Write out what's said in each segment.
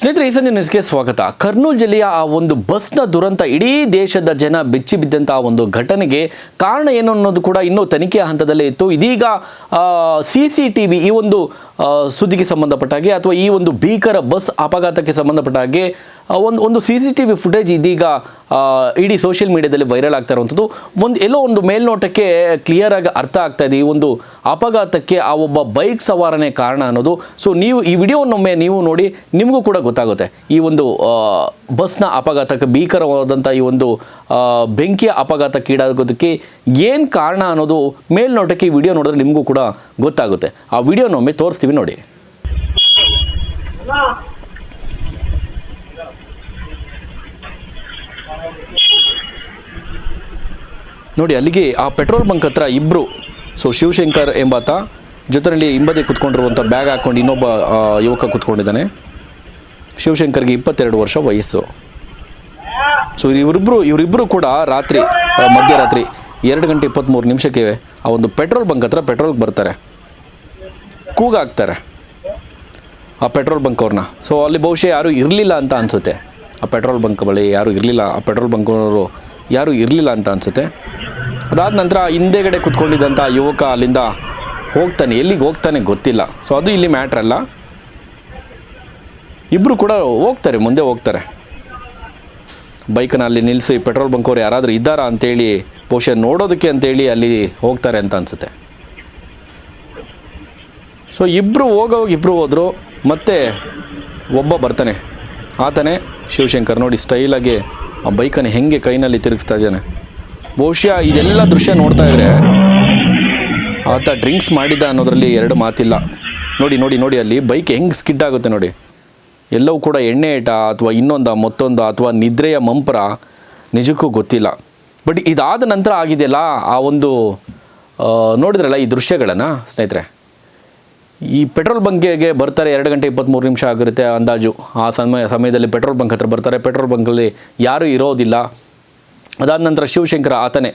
ಸ್ನೇಹಿತರೆ, ಈ ಸಂಜೆ ನ್ಯೂಸ್ಗೆ ಸ್ವಾಗತ. ಕರ್ನೂಲ್ ಜಿಲ್ಲೆಯ ಆ ಒಂದು ಬಸ್ನ ದುರಂತ ಇಡೀ ದೇಶದ ಜನ ಬೆಚ್ಚಿ ಬಿದ್ದಂಥ ಆ ಒಂದು ಘಟನೆಗೆ ಕಾರಣ ಏನು ಅನ್ನೋದು ಕೂಡ ಇನ್ನೂ ತನಿಖೆಯ ಹಂತದಲ್ಲೇ ಇತ್ತು. ಇದೀಗ ಸಿ ಸಿ ಈ ಒಂದು ಸುದ್ದಿಗೆ ಸಂಬಂಧಪಟ್ಟ ಹಾಗೆ ಅಥವಾ ಈ ಒಂದು ಭೀಕರ ಬಸ್ ಅಪಘಾತಕ್ಕೆ ಸಂಬಂಧಪಟ್ಟ ಹಾಗೆ ಒಂದು ಒಂದು C C T V footage ಇದೀಗ ಇಡೀ ಸೋಷಿಯಲ್ ಮೀಡಿಯಾದಲ್ಲಿ ವೈರಲ್ ಆಗ್ತಾ ಇರುವಂಥದ್ದು. ಒಂದು, ಎಲ್ಲೋ ಒಂದು ಮೇಲ್ನೋಟಕ್ಕೆ ಕ್ಲಿಯರ್ ಆಗಿ ಅರ್ಥ ಆಗ್ತಾ ಇದೆ. ಈ ಒಂದು ಅಪಘಾತಕ್ಕೆ ಆ ಒಬ್ಬ ಬೈಕ್ ಸವಾರನೇ ಕಾರಣ ಅನ್ನೋದು. ಸೊ ನೀವು ಈ ವಿಡಿಯೋವನ್ನೊಮ್ಮೆ ನೀವು ನೋಡಿ, ನಿಮಗೂ ಕೂಡ ಗೊತ್ತಾಗುತ್ತೆ. ಈ ಒಂದು ಬಸ್ನ ಅಪಘಾತಕ್ಕೆ ಭೀಕರವಾದಂಥ ಈ ಒಂದು ಬೆಂಕಿಯ ಅಪಘಾತಕ್ಕೀಡಾಗೋದಕ್ಕೆ ಏನು ಕಾರಣ ಅನ್ನೋದು ಮೇಲ್ನೋಟಕ್ಕೆ ಈ ವಿಡಿಯೋ ನೋಡಿದ್ರೆ ನಿಮಗೂ ಕೂಡ ಗೊತ್ತಾಗುತ್ತೆ. ಆ ವಿಡಿಯೋನೊಮ್ಮೆ ತೋರಿಸ್ತೀವಿ ನೋಡಿ. ನೋಡಿ, ಅಲ್ಲಿಗೆ ಆ ಪೆಟ್ರೋಲ್ ಬಂಕ್ ಹತ್ರ ಇಬ್ಬರು ಸೊ ಶಿವಶಂಕರ್ ಎಂಬಾತ, ಜೊತೆಯಲ್ಲಿ ಹಿಂಬದಿ ಕುತ್ಕೊಂಡಿರುವಂಥ ಬ್ಯಾಗ್ ಹಾಕೊಂಡು ಇನ್ನೊಬ್ಬ ಯುವಕ ಕುತ್ಕೊಂಡಿದ್ದಾನೆ. ಶಿವಶಂಕರ್ಗೆ ಇಪ್ಪತ್ತೆರಡು ವರ್ಷ ವಯಸ್ಸು. ಸೊ ಇವರಿಬ್ಬರು ಇವರಿಬ್ಬರು ಕೂಡ ರಾತ್ರಿ ಮಧ್ಯರಾತ್ರಿ, ಎರಡು ಗಂಟೆ ಇಪ್ಪತ್ತ್ಮೂರು ನಿಮಿಷಕ್ಕೆ ಆ ಒಂದು ಪೆಟ್ರೋಲ್ ಬಂಕ್ ಹತ್ರ ಪೆಟ್ರೋಲ್ಗೆ ಬರ್ತಾರೆ. ಕೂಗಾಕ್ತಾರೆ, ಆ ಪೆಟ್ರೋಲ್ ಬಂಕ್ ಅವ್ರನ್ನ ಸೊ ಅಲ್ಲಿ ಬಹುಶಃ ಯಾರೂ ಇರಲಿಲ್ಲ ಅಂತ ಅನಿಸುತ್ತೆ. ಆ ಪೆಟ್ರೋಲ್ ಬಂಕ್ ಬಳಿ ಯಾರೂ ಇರಲಿಲ್ಲ, ಆ ಪೆಟ್ರೋಲ್ ಬಂಕ್ನವರು ಯಾರೂ ಇರಲಿಲ್ಲ ಅಂತ ಅನಿಸುತ್ತೆ. ಅದಾದ ನಂತರ ಹಿಂದೆಗಡೆ ಕುತ್ಕೊಂಡಿದ್ದಂಥ ಯುವಕ ಅಲ್ಲಿಂದ ಹೋಗ್ತಾನೆ. ಎಲ್ಲಿಗೆ ಹೋಗ್ತಾನೆ ಗೊತ್ತಿಲ್ಲ. ಸೊ ಅದು ಇಲ್ಲಿ ಮ್ಯಾಟ್ರ್ ಅಲ್ಲ. ಇಬ್ಬರು ಕೂಡ ಹೋಗ್ತಾರೆ, ಮುಂದೆ ಹೋಗ್ತಾರೆ. ಬೈಕನ್ನ ಅಲ್ಲಿ ನಿಲ್ಲಿಸಿ ಪೆಟ್ರೋಲ್ ಬಂಕ್ ಯಾರಾದರೂ ಇದ್ದಾರಾ ಅಂತೇಳಿ ಬಹುಶಃ ನೋಡೋದಕ್ಕೆ ಅಂತೇಳಿ ಅಲ್ಲಿ ಹೋಗ್ತಾರೆ ಅಂತ ಅನಿಸುತ್ತೆ. ಸೊ ಇಬ್ಬರು ಹೋಗೋವಾಗ ಇಬ್ಬರು ಹೋದರು. ಮತ್ತೆ ಒಬ್ಬ ಬರ್ತಾನೆ. ಆತನೇ ಶಿವಶಂಕರ್ ನೋಡಿ ಸ್ಟೈಲಾಗಿ ಆ ಬೈಕನ್ನು ಹೆಂಗೆ ಕೈನಲ್ಲಿ ತಿರುಗಿಸ್ತಾ ಇದ್ದಾನೆ. ಬಹುಶಃ ಇದೆಲ್ಲ ದೃಶ್ಯ ನೋಡ್ತಾ ಇದ್ರೆ ಆತ ಡ್ರಿಂಕ್ಸ್ ಮಾಡಿದ ಅನ್ನೋದರಲ್ಲಿ ಎರಡು ಮಾತಿಲ್ಲ. ನೋಡಿ ನೋಡಿ ನೋಡಿ ಅಲ್ಲಿ ಬೈಕ್ ಹೆಂಗೆ ಸ್ಕಿಡ್ ಆಗುತ್ತೆ ನೋಡಿ. ಎಲ್ಲವೂ ಕೂಡ ಎಣ್ಣೆ ಏಟ ಅಥವಾ ಇನ್ನೊಂದ, ಮತ್ತೊಂದು ಅಥವಾ ನಿದ್ರೆಯ ಮಂಪರ ನಿಜಕ್ಕೂ ಗೊತ್ತಿಲ್ಲ. ಬಟ್ ಇದಾದ ನಂತರ ಆಗಿದೆಯಲ್ಲ ಆ ಒಂದು ನೋಡಿದ್ರಲ್ಲ ಈ ದೃಶ್ಯಗಳನ್ನು ಸ್ನೇಹಿತರೆ? ಈ ಪೆಟ್ರೋಲ್ ಬಂಕಿಗೆ ಬರ್ತಾರೆ ಎರಡು ಗಂಟೆ ಇಪ್ಪತ್ತ್ಮೂರು ನಿಮಿಷ ಆಗಿರುತ್ತೆ ಅಂದಾಜು. ಆ ಸಮಯ, ಸಮಯದಲ್ಲಿ ಪೆಟ್ರೋಲ್ ಬಂಕ್ ಹತ್ರ ಬರ್ತಾರೆ. ಪೆಟ್ರೋಲ್ ಬಂಕಲ್ಲಿ ಯಾರೂ ಇರೋದಿಲ್ಲ. ಅದಾದ ನಂತರ ಶಿವಶಂಕರ ಆತನೇ,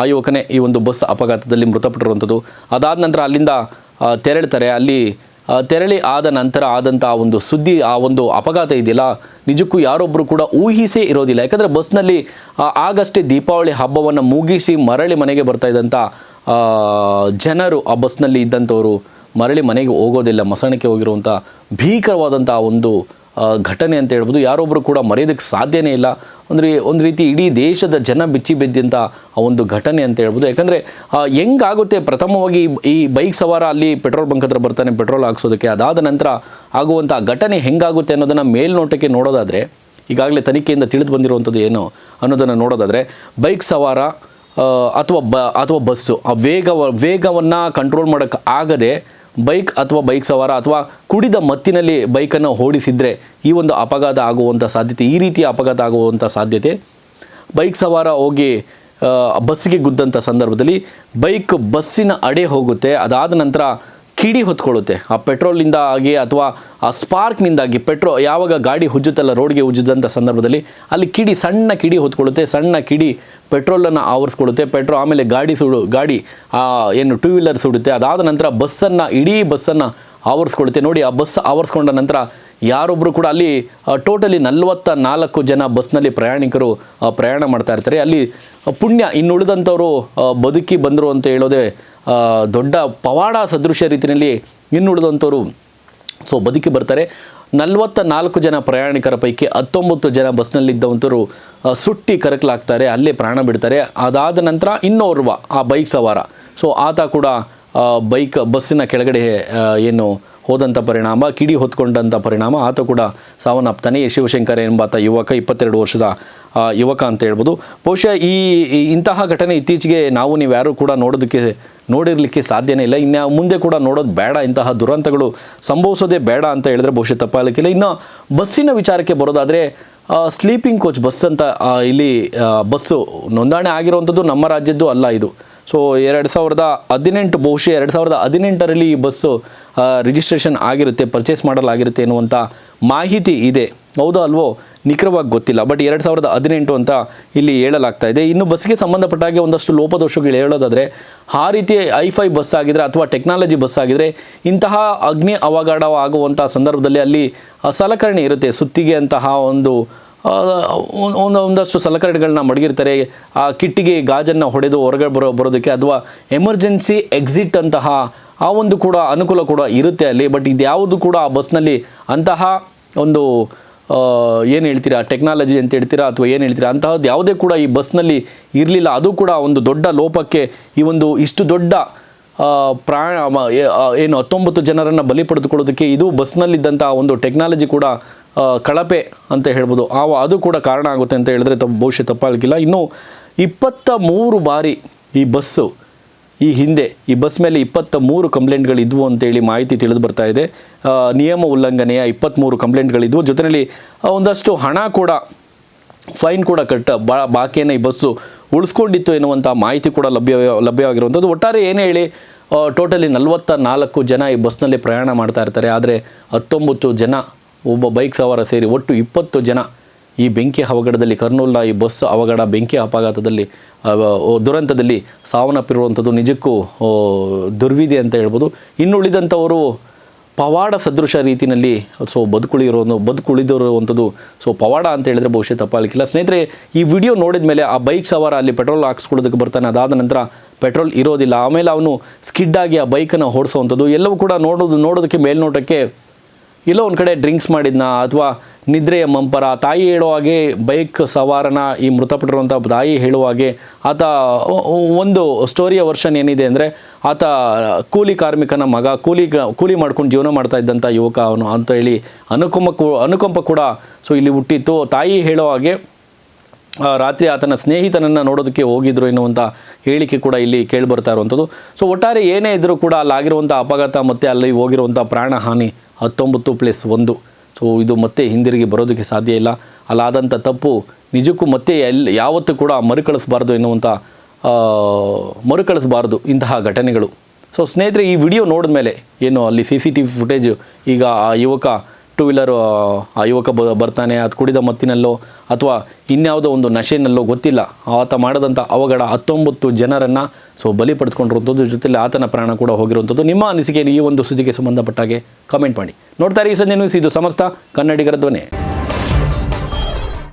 ಆ ಯುವಕನೇ ಈ ಒಂದು ಬಸ್ ಅಪಘಾತದಲ್ಲಿ ಮೃತಪಟ್ಟಿರುವಂಥದ್ದು. ಅದಾದ ನಂತರ ಅಲ್ಲಿಂದ ತೆರಳ್ತಾರೆ. ಅಲ್ಲಿ ತೆರಳಿ ಆದ ನಂತರ ಆದಂಥ ಒಂದು ಸುದ್ದಿ, ಆ ಒಂದು ಅಪಘಾತ ಇದೆಯಲ್ಲ, ನಿಜಕ್ಕೂ ಯಾರೊಬ್ಬರು ಕೂಡ ಊಹಿಸೇ ಇರೋದಿಲ್ಲ. ಯಾಕಂದರೆ ಬಸ್ನಲ್ಲಿ ಆಗಷ್ಟೇ ದೀಪಾವಳಿ ಹಬ್ಬವನ್ನು ಮುಗಿಸಿ ಮರಳಿ ಮನೆಗೆ ಬರ್ತಾ ಇದ್ದಂಥ ಜನರು ಆ ಬಸ್ನಲ್ಲಿ ಇದ್ದಂಥವರು ಮರಳಿ ಮನೆಗೆ ಹೋಗೋದಿಲ್ಲ, ಮಸಣಕ್ಕೆ ಹೋಗಿರುವಂಥ ಭೀಕರವಾದಂಥ ಒಂದು ಘಟನೆ ಅಂತ ಹೇಳ್ಬೋದು. ಯಾರೊಬ್ಬರು ಕೂಡ ಮರೆಯೋದಕ್ಕೆ ಸಾಧ್ಯನೇ ಇಲ್ಲ. ಅಂದರೆ ಒಂದು ರೀತಿ ಇಡೀ ದೇಶದ ಜನ ಬಿಚ್ಚಿ ಬಿದ್ದಂಥ ಆ ಒಂದು ಘಟನೆ ಅಂತ ಹೇಳ್ಬೋದು. ಯಾಕಂದರೆ ಹೆಂಗಾಗುತ್ತೆ? ಪ್ರಥಮವಾಗಿ ಈ- ಬೈಕ್ ಸವಾರ ಅಲ್ಲಿ ಪೆಟ್ರೋಲ್ ಬಂಕ್ ಹತ್ರ ಬರ್ತಾನೆ, ಪೆಟ್ರೋಲ್ ಹಾಕ್ಸೋದಕ್ಕೆ. ಅದಾದ ನಂತರ ಆಗುವಂಥ ಘಟನೆ ಹೆಂಗಾಗುತ್ತೆ ಅನ್ನೋದನ್ನು ಮೇಲ್ನೋಟಕ್ಕೆ ನೋಡೋದಾದರೆ, ಈಗಾಗಲೇ ತನಿಖೆಯಿಂದ ತಿಳಿದು ಬಂದಿರುವಂಥದ್ದು ಏನು ಅನ್ನೋದನ್ನು ನೋಡೋದಾದರೆ, ಬೈಕ್ ಸವಾರ ಅಥವಾ ಬ, ಅಥವಾ ಬಸ್ಸು, ಆ ವೇಗ ವೇಗವನ್ನು ಕಂಟ್ರೋಲ್ ಮಾಡೋಕ್ಕೆ ಆಗದೆ ಬೈಕ್ ಅಥವಾ ಬೈಕ್ ಸವಾರ ಅಥವಾ ಕುಡಿದ ಮತ್ತಿನಲ್ಲಿ ಬೈಕನ್ನು ಓಡಿಸಿದರೆ ಈ ಒಂದು ಅಪಘಾತ ಆಗುವಂಥ ಸಾಧ್ಯತೆ, ಈ ರೀತಿಯ ಅಪಘಾತ ಆಗುವಂಥ ಸಾಧ್ಯತೆ. ಬೈಕ್ ಸವಾರ ಹೋಗಿ ಬಸ್ಸಿಗೆ ಗುದ್ದಂಥ ಸಂದರ್ಭದಲ್ಲಿ ಬೈಕ್ ಬಸ್ಸಿನ ಅಡೆ ಹೋಗುತ್ತೆ. ಅದಾದ ನಂತರ ಕಿಡಿ ಹೊತ್ಕೊಳ್ಳುತ್ತೆ. ಆ ಪೆಟ್ರೋಲಿಂದ ಆಗಿ ಅಥವಾ ಆ ಸ್ಪಾರ್ಕ್ನಿಂದಾಗಿ ಪೆಟ್ರೋಲ್ ಯಾವಾಗ ಗಾಡಿ ಹುಜ್ಜುತ್ತಲ್ಲ ರೋಡ್ಗೆ ಉಜ್ಜಿದಂಥ ಸಂದರ್ಭದಲ್ಲಿ ಅಲ್ಲಿ ಕಿಡಿ ಸಣ್ಣ ಕಿಡಿ ಹೊತ್ಕೊಳ್ಳುತ್ತೆ. ಸಣ್ಣ ಕಿಡಿ ಪೆಟ್ರೋಲನ್ನು ಆವರಿಸ್ಕೊಳ್ಳುತ್ತೆ. ಪೆಟ್ರೋಲ್ ಆಮೇಲೆ ಗಾಡಿ ಸುಡು ಗಾಡಿ ಏನು ಟೂ ವೀಲರ್ ಸುಡುತ್ತೆ. ಅದಾದ ನಂತರ ಬಸ್ಸನ್ನು ಇಡೀ ಬಸ್ಸನ್ನು ಆವರಿಸ್ಕೊಳ್ಳುತ್ತೆ ನೋಡಿ ಆ ಬಸ್ ಆವರಿಸ್ಕೊಂಡ ನಂತರ ಯಾರೊಬ್ಬರು ಕೂಡ ಅಲ್ಲಿ ಟೋಟಲಿ ನಲವತ್ತ ನಾಲ್ಕು ಜನ ಬಸ್ನಲ್ಲಿ ಪ್ರಯಾಣಿಕರು ಪ್ರಯಾಣ ಮಾಡ್ತಾ ಇರ್ತಾರೆ. ಅಲ್ಲಿ ಪುಣ್ಯ ಇನ್ನುಳಿದಂಥವರು ಬದುಕಿ ಬಂದರು ಅಂತ ಹೇಳೋದೇ ದೊಡ್ಡ ಪವಾಡ ಸದೃಶ ರೀತಿಯಲ್ಲಿ ಇನ್ನುಳಿದಂಥವರು ಸೊ ಬದುಕಿ ಬರ್ತಾರೆ. ನಲವತ್ತ ನಾಲ್ಕು ಜನ ಪ್ರಯಾಣಿಕರ ಪೈಕಿ ಹತ್ತೊಂಬತ್ತು ಜನ ಬಸ್ನಲ್ಲಿದ್ದವಂಥವರು ಆ, ಸುಟ್ಟಿ ಕರಕಲಾಗ್ತಾರೆ ಅಲ್ಲೇ ಪ್ರಾಣ ಬಿಡ್ತಾರೆ. ಅದಾದ ನಂತರ ಇನ್ನೋರ್ವ ಆ ಬೈಕ್ ಸವಾರ. ಸೊ ಆತ ಕೂಡ ಬೈಕ್, ಬಸ್ಸಿನ ಕೆಳಗಡೆ ಏನು ಹೋದಂಥ ಪರಿಣಾಮ, ಕಿಡಿ ಹೊತ್ಕೊಂಡಂಥ ಪರಿಣಾಮ, ಆತ ಕೂಡ ಸಾವನ್ನಪ್ತಾನೆ. ಶಿವಶಂಕರ್ ಎಂಬಾತ ಯುವಕ, ಇಪ್ಪತ್ತೆರಡು ವರ್ಷದ ಯುವಕ ಅಂತ ಹೇಳ್ಬೋದು. ಬಹುಶಃ ಈ ಇಂತಹ ಘಟನೆ ಇತ್ತೀಚೆಗೆ ನಾವು ನೀವು ಯಾರೂ ಕೂಡ ನೋಡೋದಕ್ಕೆ, ನೋಡಿರಲಿಕ್ಕೆ ಸಾಧ್ಯನೇ ಇಲ್ಲ. ಇನ್ನು ಮುಂದೆ ಕೂಡ ನೋಡೋದು ಬೇಡ. ಇಂತಹ ದುರಂತಗಳು ಸಂಭವಿಸೋದೇ ಬೇಡ ಅಂತ ಹೇಳಿದ್ರೆ ಬಹುಶಃ ತಪ್ಪಾಗಲಿಕ್ಕಿಲ್ಲ. ಇನ್ನು ಬಸ್ಸಿನ ವಿಚಾರಕ್ಕೆ ಬರೋದಾದರೆ ಸ್ಲೀಪಿಂಗ್ ಕೋಚ್ ಬಸ್ ಅಂತ ಇಲ್ಲಿ ಬಸ್ಸು ನೋಂದಣಿ ಆಗಿರುವಂಥದ್ದು ನಮ್ಮ ರಾಜ್ಯದ್ದು ಅಲ್ಲ ಇದು. ಸೊ ಎರಡು ಸಾವಿರದ ಹದಿನೆಂಟು ಬಹುಶಃ ಎರಡು ಸಾವಿರದ ಹದಿನೆಂಟರಲ್ಲಿ ಈ ಬಸ್ಸು ರಿಜಿಸ್ಟ್ರೇಷನ್ ಆಗಿರುತ್ತೆ ಪರ್ಚೇಸ್ ಮಾಡಲಾಗಿರುತ್ತೆ ಎನ್ನುವಂಥ ಮಾಹಿತಿ ಇದೆ. ಹೌದಾ ಅಲ್ವೋ? ನಿಖರವಾಗಿ ಗೊತ್ತಿಲ್ಲ. ಬಟ್ ಎರಡು ಸಾವಿರದ ಹದಿನೆಂಟು ಅಂತ ಇಲ್ಲಿ ಹೇಳಲಾಗ್ತಾ ಇದೆ. ಇನ್ನು ಬಸ್ಗೆ ಸಂಬಂಧಪಟ್ಟ ಹಾಗೆ ಒಂದಷ್ಟು ಲೋಪದೋಷಗಳು ಹೇಳೋದಾದರೆ, ಆ ರೀತಿ ಐಫೈ ಬಸ್ ಆಗಿದ್ರೆ ಅಥವಾ ಟೆಕ್ನಾಲಜಿ ಬಸ್ ಆಗಿದ್ರೆ, ಇಂತಹ ಅಗ್ನಿ ಅವಘಡ ಆಗುವಂಥ ಸಂದರ್ಭದಲ್ಲಿ ಅಲ್ಲಿ ಸಲಕರಣೆ ಇರುತ್ತೆ ಸುತ್ತಿಗೆ ಅಂತಹ ಒಂದು ಆ, ಒಂದ್- ಒಂದು ಒಂದಷ್ಟು ಸಲಕರಣೆಗಳನ್ನ ಮಡಗಿರ್ತಾರೆ. ಆ ಕಿಟ್ಟಿಗೆ ಗಾಜನ್ನು ಹೊಡೆದು ಹೊರಗೆ ಬರೋ ಬರೋದಕ್ಕೆ ಅಥವಾ ಎಮರ್ಜೆನ್ಸಿ ಎಕ್ಸಿಟ್ ಅಂತಹ ಆ ಒಂದು ಕೂಡ ಅನುಕೂಲ ಕೂಡ ಇರುತ್ತೆ ಅಲ್ಲಿ. ಬಟ್ ಇದ್ಯಾವುದು ಕೂಡ ಆ ಬಸ್ನಲ್ಲಿ ಅಂತಹ ಒಂದು ಏನು ಹೇಳ್ತೀರಾ ಟೆಕ್ನಾಲಜಿ ಅಂತ ಹೇಳ್ತೀರಾ ಅಥವಾ ಏನು ಹೇಳ್ತೀರಾ ಅಂತಹದ್ದು ಯಾವುದೇ ಕೂಡ ಈ ಬಸ್ನಲ್ಲಿ ಇರಲಿಲ್ಲ. ಅದು ಕೂಡ ಒಂದು ದೊಡ್ಡ ಲೋಪಕ್ಕೆ ಈ ಒಂದು ಇಷ್ಟು ದೊಡ್ಡ ಪ್ರಾಣ ಏನು ಹತ್ತೊಂಬತ್ತು ಜನರನ್ನು ಬಲಿ ಪಡೆದುಕೊಳ್ಳೋದಕ್ಕೆ ಇದು ಬಸ್ನಲ್ಲಿದ್ದಂಥ ಒಂದು ಟೆಕ್ನಾಲಜಿ ಕೂಡ ಕಳಪೆ ಅಂತ ಹೇಳ್ಬೋದು. ಆ ಅದು ಕೂಡ ಕಾರಣ ಆಗುತ್ತೆ ಅಂತ ಹೇಳಿದ್ರೆ ತಪ್ಪು ಬಹುಶಃ ತಪ್ಪಾಗಲಿಕ್ಕಿಲ್ಲ. ಇನ್ನು ಇಪ್ಪತ್ತ ಮೂರು ಬಾರಿ ಈ ಬಸ್ಸು, ಈ ಹಿಂದೆ, ಈ ಬಸ್ ಮೇಲೆ ಇಪ್ಪತ್ತ ಮೂರು ಕಂಪ್ಲೇಂಟ್ಗಳಿದ್ವು ಅಂತೇಳಿ ಮಾಹಿತಿ ತಿಳಿದು ಬರ್ತಾ ಇದೆ. ನಿಯಮ ಉಲ್ಲಂಘನೆಯ ಇಪ್ಪತ್ತ್ಮೂರು ಕಂಪ್ಲೇಂಟ್ಗಳಿದ್ವು. ಜೊತೆಯಲ್ಲಿ ಒಂದಷ್ಟು ಹಣ ಕೂಡ, ಫೈನ್ ಕೂಡ ಕಟ್ಟ ಬಾ, ಬಾಕಿಯನ್ನು ಈ ಬಸ್ಸು ಉಳಿಸ್ಕೊಂಡಿತ್ತು ಎನ್ನುವಂಥ ಮಾಹಿತಿ ಕೂಡ ಲಭ್ಯ, ಲಭ್ಯವಾಗಿರುವಂಥದ್ದು. ಒಟ್ಟಾರೆ ಏನೇ ಹೇಳಿ ಟೋಟಲಿ ನಲವತ್ತ ನಾಲ್ಕು ಜನ ಈ ಬಸ್ನಲ್ಲಿ ಪ್ರಯಾಣ ಮಾಡ್ತಾ ಇರ್ತಾರೆ. ಆದರೆ ಹತ್ತೊಂಬತ್ತು ಜನ ಒಬ್ಬ ಬೈಕ್ ಸವಾರ ಸೇರಿ ಒಟ್ಟು ಇಪ್ಪತ್ತು ಜನ ಈ ಬೆಂಕಿ ಅವಘಡದಲ್ಲಿ ಕರ್ನೂಲ್ನ ಈ ಬಸ್ ಅವಘಡ ಬೆಂಕಿ ಅಪಘಾತದಲ್ಲಿ ದುರಂತದಲ್ಲಿ ಸಾವನ್ನಪ್ಪಿರುವಂಥದ್ದು ನಿಜಕ್ಕೂ ದುರ್ವಿಧಿ ಅಂತ ಹೇಳ್ಬೋದು. ಇನ್ನುಳಿದಂಥವರು ಪವಾಡ ಸದೃಶ ರೀತಿಯಲ್ಲಿ, ಸೊ ಬದುಕುಳಿರೋ ಬದುಕುಳಿದಿರುವಂಥದ್ದು, ಸೊ, ಪವಾಡ ಅಂತ ಹೇಳಿದರೆ ಬಹುಶಃ ತಪ್ಪಾಗಲಿಕ್ಕಿಲ್ಲ. ಸ್ನೇಹಿತರೆ, ಈ ವಿಡಿಯೋ ನೋಡಿದ ಮೇಲೆ ಆ ಬೈಕ್ ಸವಾರ ಅಲ್ಲಿ ಪೆಟ್ರೋಲ್ ಹಾಕ್ಸ್ಕೊಳ್ಳೋದಕ್ಕೆ ಬರ್ತಾನೆ. ಅದಾದ ನಂತರ ಪೆಟ್ರೋಲ್ ಇರೋದಿಲ್ಲ. ಆಮೇಲೆ ಅವನು ಸ್ಕಿಡ್ ಆಗಿ ಆ ಬೈಕನ್ನು ಓಡಿಸೋವಂಥದ್ದು. ಎಲ್ಲವೂ ಕೂಡ ನೋಡೋದು, ನೋಡೋದಕ್ಕೆ ಮೇಲ್ನೋಟಕ್ಕೆ ಎಲ್ಲೋ ಒಂದು ಕಡೆ ಡ್ರಿಂಕ್ಸ್ ಮಾಡಿದ್ನ ಅಥವಾ ನಿದ್ರೆಯ ಮಂಪರ? ತಾಯಿ ಹೇಳೋ ಹಾಗೆ ಬೈಕ್ ಸವಾರನ ಈ ಮೃತಪಟ್ಟಿರುವಂಥ ತಾಯಿ ಹೇಳುವ ಹಾಗೆ ಆತ ಒಂದು ಸ್ಟೋರಿಯ ವರ್ಷನ್ ಏನಿದೆ ಅಂದರೆ ಆತ ಕೂಲಿ ಕಾರ್ಮಿಕನ ಮಗ, ಕೂಲಿ ಕೂಲಿ ಮಾಡ್ಕೊಂಡು ಜೀವನ ಮಾಡ್ತಾ ಇದ್ದಂಥ ಯುವಕ ಅವನು ಅಂತ ಹೇಳಿ ಅನುಕಂಪ ಅನುಕಂಪ ಕೂಡ ಸೊ ಇಲ್ಲಿ ಹುಟ್ಟಿತ್ತು. ತಾಯಿ ಹೇಳೋ ಹಾಗೆ ರಾತ್ರಿ ಆತನ ಸ್ನೇಹಿತನನ್ನು ನೋಡೋದಕ್ಕೆ ಹೋಗಿದ್ರು ಎನ್ನುವಂಥ ಹೇಳಿಕೆ ಕೂಡ ಇಲ್ಲಿ ಕೇಳಿಬರ್ತಾ ಇರುವಂಥದ್ದು. ಸೊ ಒಟ್ಟಾರೆ ಏನೇ ಇದ್ದರೂ ಕೂಡ ಅಲ್ಲಾಗಿರುವಂಥ ಅಪಘಾತ ಮತ್ತು ಅಲ್ಲಿ ಹೋಗಿರುವಂಥ ಪ್ರಾಣ ಹಾನಿ ಹತ್ತೊಂಬತ್ತು ಪ್ಲಸ್ ಒಂದು. ಸೊ ಇದು ಮತ್ತೆ ಹಿಂದಿರುಗಿ ಬರೋದಕ್ಕೆ ಸಾಧ್ಯ ಇಲ್ಲ. ಅಲ್ಲಾದಂಥ ತಪ್ಪು ನಿಜಕ್ಕೂ ಮತ್ತೆ ಎಲ್ಲಿ ಯಾವತ್ತೂ ಕೂಡ ಮರುಕಳಿಸಬಾರ್ದು ಎನ್ನುವಂಥ ಮರುಕಳಿಸ್ಬಾರ್ದು ಇಂತಹ ಘಟನೆಗಳು. ಸೊ ಸ್ನೇಹಿತರೆ, ಈ ವಿಡಿಯೋ ನೋಡಿದ ಮೇಲೆ ಏನು ಅಲ್ಲಿ C C T V footage ಈಗ ಆ ಯುವಕ ಟೂ ವೀಲರ್, ಆ ಯುವಕ ಬ, ಬರ್ತಾನೆ, ಅದು ಕುಡಿದ ಮತ್ತಿನಲ್ಲೋ ಅಥವಾ ಇನ್ಯಾವುದೋ ಒಂದು ನಶೆಯಲ್ಲೋ ಗೊತ್ತಿಲ್ಲ. ಆತ ಮಾಡಿದಂಥ ಅವಘಡ ಹತ್ತೊಂಬತ್ತು ಜನರನ್ನು, ಸೊ ಬಲಿ ಪಡೆದುಕೊಂಡಿರುವಂಥದ್ದು ಜೊತೆಯಲ್ಲಿ ಆತನ ಪ್ರಾಣ ಕೂಡ ಹೋಗಿರುವಂಥದ್ದು. ನಿಮ್ಮ ಅನಿಸಿಕೆಯನ್ನು ಈ ಒಂದು ಸುದ್ದಿಗೆ ಸಂಬಂಧಪಟ್ಟಾಗೆ ಕಮೆಂಟ್ ಮಾಡಿ. ನೋಡ್ತಾರೆ ಈ ಸಂಜೆ ನ್ಯೂಸ್ ಇದು ಸಮಸ್ತ ಕನ್ನಡಿಗರ ಧ್ವನಿ.